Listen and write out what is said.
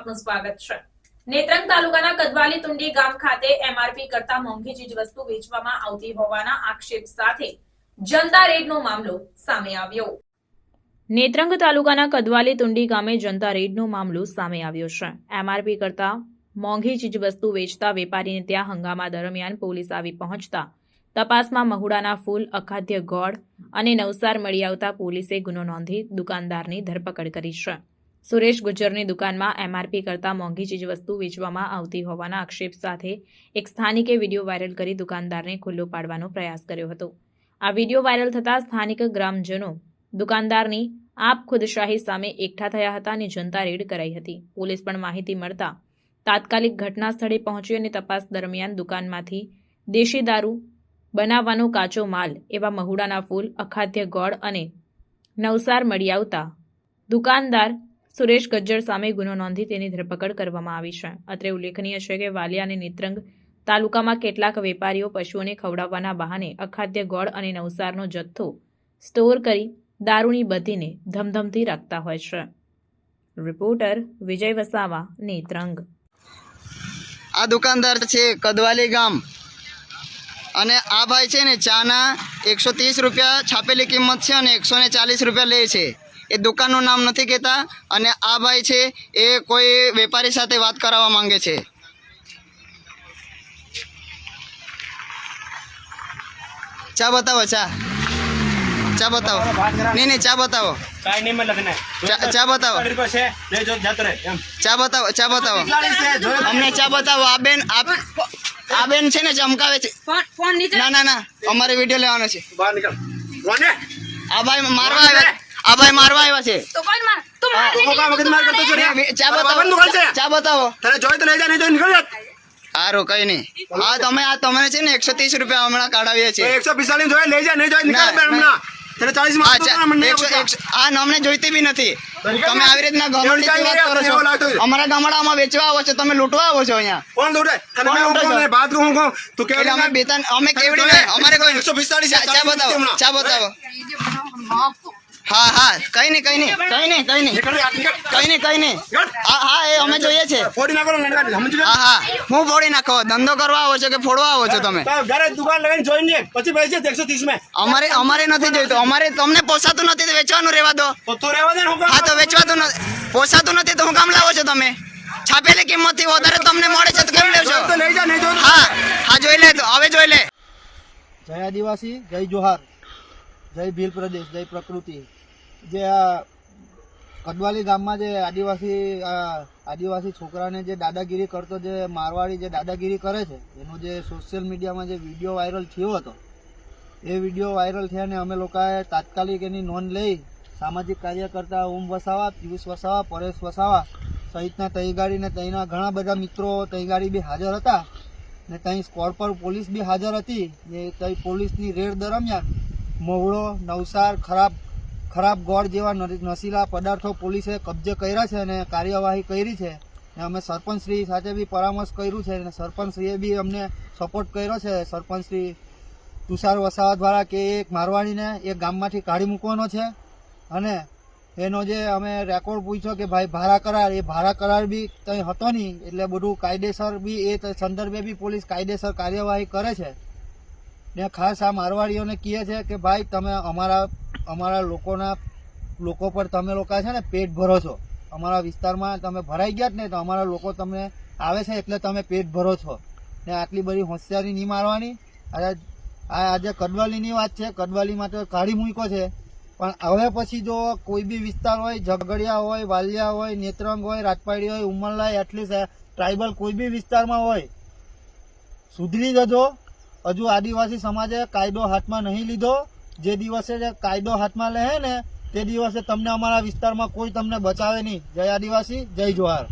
આપનું સ્વાગત છે. નેત્રંગ તાલુકાના કદવાલી તુંડી ગામ ખાતે એમઆરપી કરતા મોંઘી ચીજવસ્તુ વેચવામાં આવતી હોવાના આક્ષેપ સાથે જનતા રેડનો મામલો સામે આવ્યો. નેત્રંગ તાલુકાના કદવાલી તુંડી ગામે જનતા રેડનો મામલો સામે આવ્યો છે. એમઆરપી કરતા મોંઘી ચીજવસ્તુ વેચતા વેપારીને ત્યાં હંગામા દરમિયાન પોલીસ આવી પહોંચતા તપાસમાં મહુડાના ફૂલ, અખાદ્ય ગોળ અને નવસાર મળી આવતા પોલીસે ગુનો નોંધી દુકાનદારની ધરપકડ કરી છે. સુરેશ ગુજ્જરની દુકાનમાં એમઆરપી કરતાં મોંઘી ચીજવસ્તુ વેચવામાં આવતી હોવાના આક્ષેપ સાથે એક સ્થાનિકે વીડિયો વાયરલ કરી દુકાનદારને ખુલ્લો પાડવાનો પ્રયાસ કર્યો હતો. આ વીડિયો વાયરલ થતાં સ્થાનિક ગ્રામજનો દુકાનદારની આપ ખુદશાહી સામે એકઠા થયા હતા અને જનતા રેડ કરાઈ હતી. પોલીસ પણ માહિતી મળતા તાત્કાલિક ઘટના સ્થળે પહોંચી અને તપાસ દરમિયાન દુકાનમાંથી દેશી દારૂ બનાવવાનો કાચો માલ એવા મહુડાના ફૂલ, અખાદ્ય ગોળ અને નવસાર મળી આવતા દુકાનદાર સુરેશ ગજ્જર સામે ગુનો નોંધી તેની ધરપકડ કરવામાં આવી છે. અત્રે ઉલ્લેખનીય છે કે વાલિયા અને નેત્રંગ તાલુકામાં કેટલાક વેપારીઓ પશુઓને ખવડાવવાના બહાને અખાદ્ય ગોળ અને નવસારનો જથ્થો સ્ટોર કરી દારૂની બધીને ધમધમથી રાખતા હોય છે. રિપોર્ટર વિજય વસાવા, નેત્રંગ. આ દુકાનદાર છે કદવાલી ગામ. અને આ ભાઈ છે ને ચાના એકસો ત્રીસ રૂપિયા છાપેલી કિંમત છે અને એકસો ચાલીસ રૂપિયા લે છે. એ દુકાનનું નામ નથી કહેતા અને આ ભાઈ છે એ કોઈ વેપારી સાથે વાત કરાવવા માંગે છે. ચા બતાવો ચા. ચા બતાવો. નહીં નહીં ચા બતાવો. કાંઈ નહીં મળે ચા ચા બતાવો. ચા બતાવો ચા બતાવો. અમને ચા બતાવો. આ બેન આ આ બેન છે ને ચમકાવે છે. ના ના ના. અમારે વીડિયો લેવાનો છે. બહાર નીકળ. કોને આ ભાઈ મારવા આવ્યા. આ ભાઈ મારવા આવ્યા છે. તો કો કા વખત માર કરતો છો ચા બતાવો. ચા બતાવો. તને જોઈ તો લઈ જા નહીં તો નીકળ જા. સારું કઈ નહીં. હા તમે આ તમે છે ને એકસો ત્રીસ રૂપિયા હમણાં કાઢાવીએ છીએ. એકસો પિસ્તાલીસ જોઈ લઈ જા નહીં જોઈ નીકળ હમણાં. તને ચાલીસ આ નામને જોઈતી બી નથી. તમે આવી રીતના વાત કરો છો. અમારા ગામડામાં વેચવા આવો છો તમે લૂંટવા આવો છો અહીંયા. કોણ લૂંટે? તમે હું કોણ બાત હું કોણ તું કેવી એટલે અમે બેતાન અમે કેવડી અમારે કોઈ 145 ચા ચા બતાવો ચા બતાવો. હા હા કઈ નહીં કઈ નહીં. કઈ નહીં કઈ નહીં. કઈ નહીં કઈ નહીં. હા હા એ અમે જોઈએ છે. ફોડી નાખો? હા હા. હું ફોડી નાખો. ધંધો કરવા આવો છો કે ફોડવા આવો છો તમે? ઘરે દુકાન લગાવીને જોઈ લે. પછી બેસી એકસો ત્રીસમાં. અમારે અમારે નથી જોઈતું. અમારે તમને પોસાતું નથી તો વેચવાનું રહેવા દો. તો તો રહેવા દે હું તો વેચવાતું નથી પોસાતું નથી તો હું કામ લાવો છો તમે? છાપેલી કિંમતથી વધારે તમને મળે છે તો કેમ લેશો? તો લઈ જા નહીં જોઈ તો હા હા જોઈ લે તો હવે જોઈ લે. જય આદિવાસી જય જોહાર. જય ભીલ પ્રદેશ, જય પ્રકૃતિ. જે આ કડવાલી ગામમાં જે આદિવાસી આદિવાસી છોકરાને જે દાદાગીરી કરતો, જે મારવાડી જે દાદાગીરી કરે છે, એનો જે સોશિયલ મીડિયામાં જે વીડિયો વાયરલ થયો હતો, એ વીડિયો વાયરલ થયા ને અમે લોકોએ તાત્કાલિક એની નોંધ લઈ સામાજિક કાર્યકર્તા ઓમ વસાવા, પિયુષ વસાવા, પરેશ વસાવા સહિતના તૈગાડીને તઈના ઘણા બધા મિત્રો તૈગાડી બી હાજર હતા ને ત્યાં સ્કોર્પર પર પોલીસ બી હાજર હતી ને ત્યાં પોલીસની રેડ દરમિયાન મહુડો, નવસાર, ખરાબ ખરાબ ગોળ જેવા નશીલા પદાર્થો પોલીસે કબજે કર્યા છે અને કાર્યવાહી કરી છે. ને અમે સરપંચશ્રી સાથે બી પરામર્શ કર્યું છે અને સરપંચશ્રીએ બી અમને સપોર્ટ કર્યો છે. સરપંચશ્રી તુષાર વસાવા દ્વારા કે એક મારવાડીને એક ગામમાંથી કાઢી મૂકવાનો છે. અને એનો જે અમે રેકોર્ડ પૂછ્યો કે ભાઈ ભાડા કરાર, એ ભાડા કરાર બી કંઈ હતો નહીં. એટલે બધું કાયદેસર બી એ સંદર્ભે બી પોલીસ કાયદેસર કાર્યવાહી કરે છે. ને ખાસ આ મારવાડીઓને કહે છે કે ભાઈ, તમે અમારા અમારા લોકોના, લોકો પર તમે લોકો છે ને પેટ ભરો છો. અમારા વિસ્તારમાં તમે ભરાઈ ગયા જ ને તો અમારા લોકો તમને આવે છે એટલે તમે પેટ ભરો છો. ને આટલી બધી હોશિયારી નહીં મારવાની. આજે આ આજે કડવાલીની વાત છે. કડવાલીમાં તો કાઢી મૂકો છે. પણ હવે પછી જો કોઈ બી વિસ્તાર હોય, ઝઘડિયા હોય, વાલિયા હોય, નેત્રંગ હોય, રાજપાડી હોય, ઉમરલાય એટલીસ્ટ ટ્રાઇબલ કોઈ બી વિસ્તારમાં હોય, સુધરી જજો. હજુ આદિવાસી સમાજે કાયદો હાથમાં નહીં લીધો. જે દિવસે કાયદો હાથમાં લે ને, તે દિવસે તમને અમારા વિસ્તારમાં કોઈ તમને બચાવે નહીં. જય આદિવાસી, જય જોહાર.